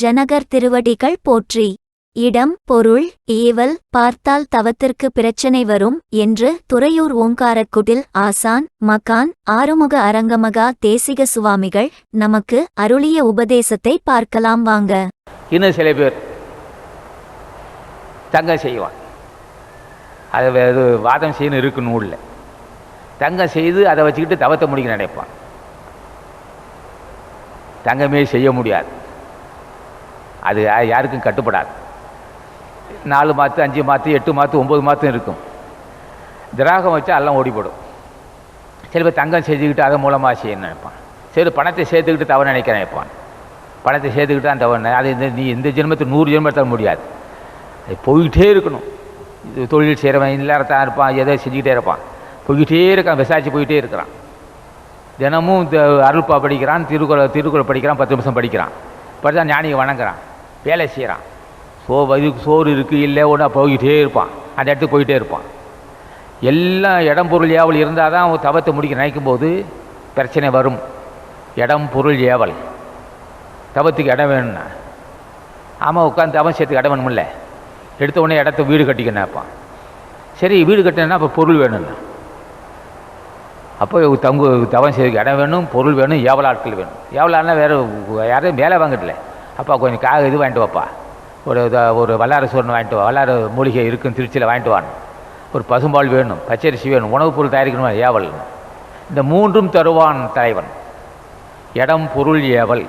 ஜனகர் திருவடிகள் போற்றி. இடம் பொருள் ஏவல் பார்த்தால் தவத்திற்கு பிரச்சனை வரும் என்று துறையூர் ஓங்காரக்குடில் ஆசான் மகான் ஆறுமுக அரங்கமகா தேசிக சுவாமிகள் நமக்கு அருளிய உபதேசத்தை பார்க்கலாம் வாங்க. இன்னும் சில பேர் தங்கம் செய்வான் அது வாதம் செய்யணும் இருக்கு நூலில் தங்கம் செய்து அதை வச்சுக்கிட்டு தவத்தை முடிக்க நினைப்பான் தங்கமே செய்ய முடியாது. அது யாருக்கும் கட்டுப்படாது. நாலு மாற்று அஞ்சு மாற்று எட்டு மாற்று ஒம்பது மாற்று இருக்கும். திராகம் வச்சா எல்லாம் ஓடிப்படும். சில பேர் தங்கம் செஞ்சுக்கிட்டு அதை மூலமாக செய்ய நினைப்பான். சரி பணத்தை சேர்த்துக்கிட்டு தவறு நினைக்க நினைப்பான். பணத்தை சேர்த்துக்கிட்டு தான் தவறு அது இந்த நீ இந்த ஜென்மத்தில் நூறு ஜென்மத்தில் முடியாது. அது போய்கிட்டே இருக்கணும். இது தொழில் செய்கிறவன் இல்லாரத்தான் இருப்பான் எதோ செஞ்சுக்கிட்டே இருப்பான். போய்கிட்டே இருக்கான் விசாரிச்சு போயிட்டே இருக்கிறான். தினமும் இந்த அருள்பா படிக்கிறான் திருக்குறள் திருக்குறள் படிக்கிறான் பத்து நிமிஷம் படிக்கிறான். படித்தா ஞானியை வணங்குறான். வேலை செய்கிறான் சோ இதுக்கு சோறு இருக்குது இல்லை ஒன்றா போய்கிட்டே இருப்பான். அந்த இடத்துக்கு போயிட்டே இருப்பான். எல்லாம் இடம் பொருள் ஏவல் இருந்தால் தான் அவன் தவத்தை முடிக்க நினைக்கும் போது பிரச்சனை வரும். இடம் பொருள் ஏவல். தவத்துக்கு இடம் வேணும்னா. ஆமாம் உட்காந்து தவம் சேர்த்துக்கு இடம் வேணுமில்ல எடுத்த உடனே இடத்த வீடு கட்டிக்க நினைப்பான். சரி வீடு கட்டினா அப்போ பொருள் வேணும்னா அப்போ தங்கு தவம் செய்யறதுக்கு இடம் வேணும் பொருள் வேணும் ஏவல் ஆட்கள் வேணும். ஏவலான்னா வேறு யாரையும் வேலை வாங்கட்டில்ல அப்பா கொஞ்சம் காக இது வாங்கிட்டு வாப்பா. ஒரு ஒரு வல்லார சோறுன்னு வாங்கிட்டு வா. வல்லார மூலிகை இருக்குன்னு திருச்சியில் வாங்கிட்டு வான்னு. ஒரு பசும்பால் வேணும் பச்சரிசி வேணும் உணவுப் பொருள் தயாரிக்கணும்? ஏவல். இந்த மூன்றும் தருவான் தலைவன். இடம் பொருள் ஏவல்.